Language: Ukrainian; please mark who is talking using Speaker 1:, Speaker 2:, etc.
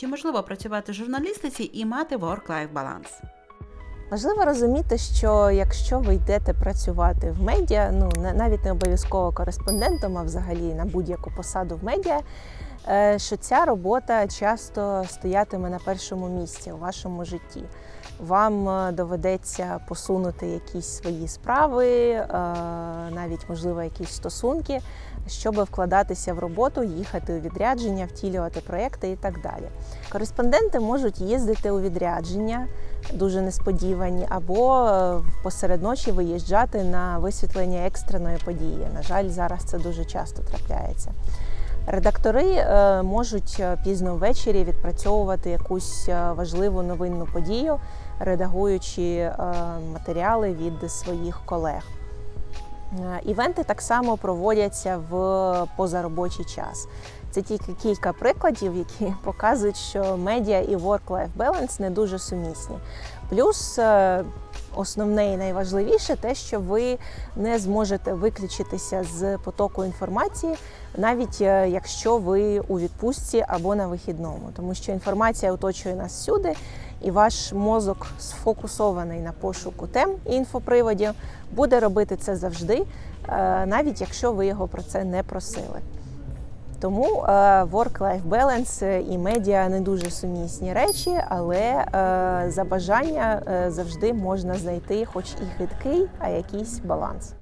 Speaker 1: Чи можливо працювати в журналістиці і мати work-life баланс?
Speaker 2: Важливо розуміти, що якщо ви йдете працювати в медіа, ну навіть не обов'язково кореспондентом, а взагалі на будь-яку посаду в медіа, е, що ця робота часто стоятиме на першому місці у вашому житті. Вам е, доведеться посунути якісь свої справи, е, навіть можливо якісь стосунки, щоб вкладатися в роботу, їхати у відрядження, втілювати проекти і так далі. Кореспонденти можуть їздити у відрядження дуже несподівані, або е, посеред ночі виїжджати на висвітлення екстреної події. На жаль, зараз це дуже часто трапляється. Редактори е, можуть е, пізно ввечері відпрацьовувати якусь важливу новинну подію, редагуючи матеріали від своїх колег. Івенти так само проводяться в позаробочий час. Це тільки кілька прикладів, які показують, що медіа і work-life balance не дуже сумісні. Плюс е, основне і найважливіше те, що ви не зможете виключитися з потоку інформації, навіть е, якщо ви у відпустці або на вихідному, тому що інформація оточує нас всюди, і ваш мозок сфокусований на пошуку тем і інфоприводів, буде робити це завжди, е, навіть якщо ви його про це не просили. Тому е, work-life balance і медіа не дуже сумісні речі, але е, за бажання е, завжди можна знайти, хоч і хиткий, а якийсь баланс.